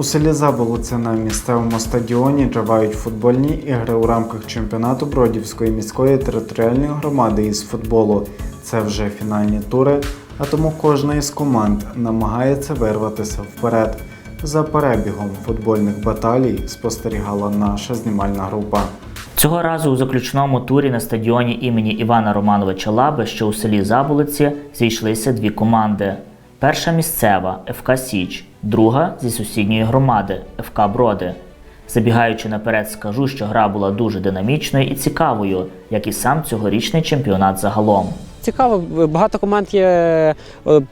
У селі Заболоце на місцевому стадіоні тривають футбольні ігри у рамках чемпіонату Бродівської міської територіальної громади із футболу. Це вже фінальні тури, а тому кожна із команд намагається вирватися вперед. За перебігом футбольних баталій спостерігала наша знімальна група. Цього разу у заключному турі на стадіоні імені Івана Романовича Лаби, що у селі Заболиці, зійшлися дві команди. Перша місцева ФК Січ, друга зі сусідньої громади ФК Броди. Забігаючи наперед, скажу, що гра була дуже динамічною і цікавою, як і сам цьогорічний чемпіонат загалом. Цікаво, багато команд є е,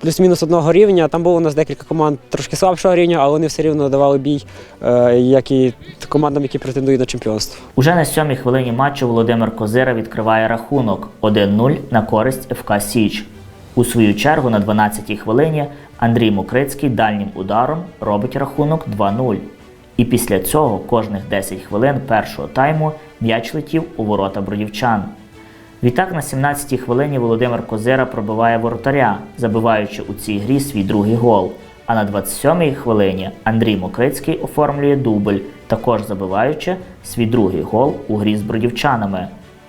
плюс-мінус одного рівня. Там було у нас декілька команд трошки слабшого рівня, але вони все рівно давали бій, е, як і командам, які претендують на чемпіонство. Уже на сьомій хвилині матчу Володимир Козира відкриває рахунок 1-0 на користь ФК Січ. У свою чергу на 12-й хвилині Андрій Мокрицький дальнім ударом робить рахунок 2-0. І після цього кожних 10 хвилин першого тайму м'яч летів у ворота бродівчан. Відтак на 17-й хвилині Володимир Козира пробиває воротаря, забиваючи у цій грі свій другий гол. А на 27-й хвилині Андрій Мокрицький оформлює дубль, також забиваючи свій другий гол у грі з бродівчанами.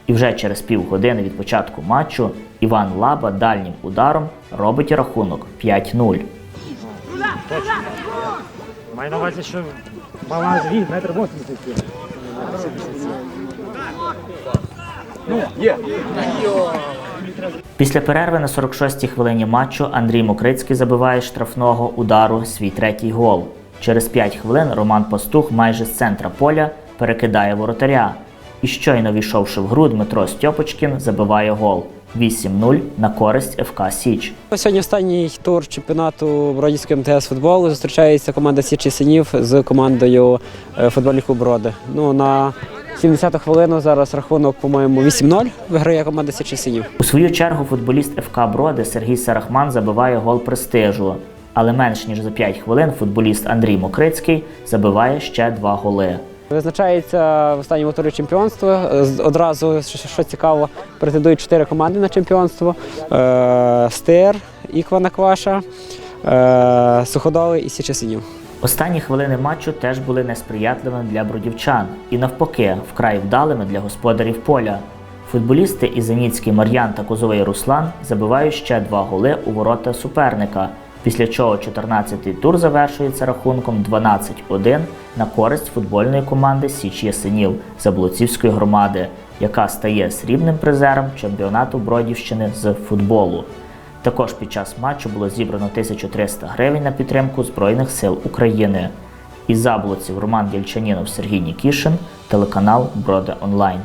І вже через півгодини від початку матчу Іван Лаба дальнім ударом робить рахунок 5-0. Маю на увазі, що баланс він, метр 80. Після перерви на 46-й хвилині матчу Андрій Мокрицький забиває штрафного удару свій третій гол. Через 5 хвилин Роман Пастух майже з центра поля перекидає воротаря. І щойно війшовши в гру, Дмитро Стьопочкін забиває гол 8-0 на користь ФК Січ. Сьогодні останній тур чемпіонату Бродівської МТС футболу зустрічається команда Січі Синів з командою е, футбольних Броди. Ну, на 70-ту хвилину зараз рахунок, по-моєму, 8-0 виграє команда Січі Синів. У свою чергу футболіст ФК Броди Сергій Сарахман забиває гол престижу. Але менш ніж за 5 хвилин футболіст Андрій Мокрицький забиває ще два голи. Визначається в останньому турі чемпіонства. Одразу, що, цікаво, претендують чотири команди на чемпіонство: е, Стир, Іква Накваша, е, Суходоли і Січі Синів. Останні хвилини матчу теж були несприятливими для бродівчан і навпаки, вкрай вдалими для господарів поля. Футболісти Ізаніцький Мар'ян та Козовий Руслан забивають ще два голи у ворота суперника, після чого 14-й тур завершується рахунком 12-1 на користь футбольної команди Січ Ясенів Заблоцівської громади, яка стає срібним призером чемпіонату Бродівщини з футболу. Також під час матчу було зібрано 1300 гривень на підтримку Збройних сил України. Із Заблоців Роман Єльчанінов, Сергій Нікішин, телеканал Броди Онлайн.